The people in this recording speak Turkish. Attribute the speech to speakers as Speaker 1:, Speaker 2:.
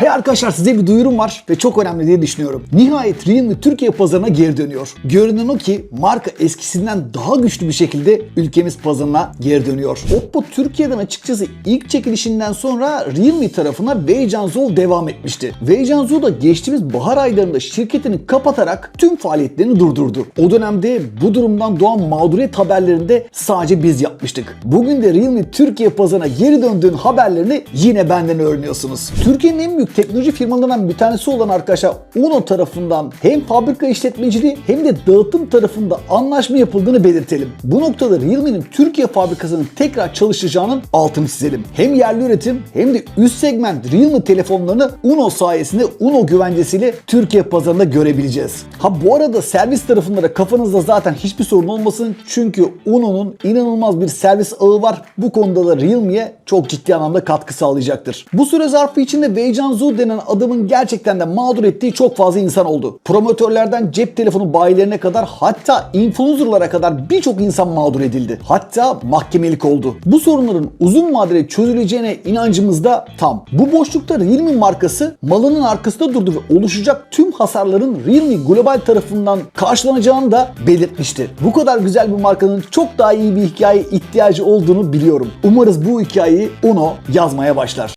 Speaker 1: Hey arkadaşlar size bir duyurum var ve çok önemli diye düşünüyorum. Nihayet Realme Türkiye pazarına geri dönüyor. Görünen o ki marka eskisinden daha güçlü bir şekilde ülkemiz pazarına geri dönüyor. Oppo Türkiye'den açıkçası ilk çekilişinden sonra Realme tarafına Weixanzhou devam etmişti. Weixanzhou da geçtiğimiz bahar aylarında şirketini kapatarak tüm faaliyetlerini durdurdu. O dönemde bu durumdan doğan mağduriyet haberlerini de sadece biz yapmıştık. Bugün de Realme Türkiye pazarına geri döndüğün haberlerini yine benden öğreniyorsunuz. Türkiye'nin en büyük teknoloji firmalarından bir tanesi olan arkadaşlar Uno tarafından hem fabrika işletmeciliği hem de dağıtım tarafında anlaşma yapıldığını belirtelim. Bu noktada Realme'nin Türkiye fabrikasının tekrar çalışacağının altını çizelim. Hem yerli üretim hem de üst segment Realme telefonlarını Uno sayesinde Uno güvencesiyle Türkiye pazarında görebileceğiz. Ha bu arada servis tarafında da kafanızda zaten hiçbir sorun olmasın çünkü Uno'nun inanılmaz bir servis ağı var. Bu konuda da Realme'ye çok ciddi anlamda katkı sağlayacaktır. Bu süre zarfı içinde Weixanzhou denen adamın gerçekten de mağdur ettiği çok fazla insan oldu. Promotörlerden cep telefonu bayilerine kadar hatta influencerlara kadar birçok insan mağdur edildi. Hatta mahkemelik oldu. Bu sorunların uzun vadede çözüleceğine inancımız da tam. Bu boşlukta Realme markası malının arkasında durdu ve oluşacak tüm hasarların Realme global tarafından karşılanacağını da belirtmişti. Bu kadar güzel bir markanın çok daha iyi bir hikaye ihtiyacı olduğunu biliyorum. Umarız bu hikayeyi Uno yazmaya başlar.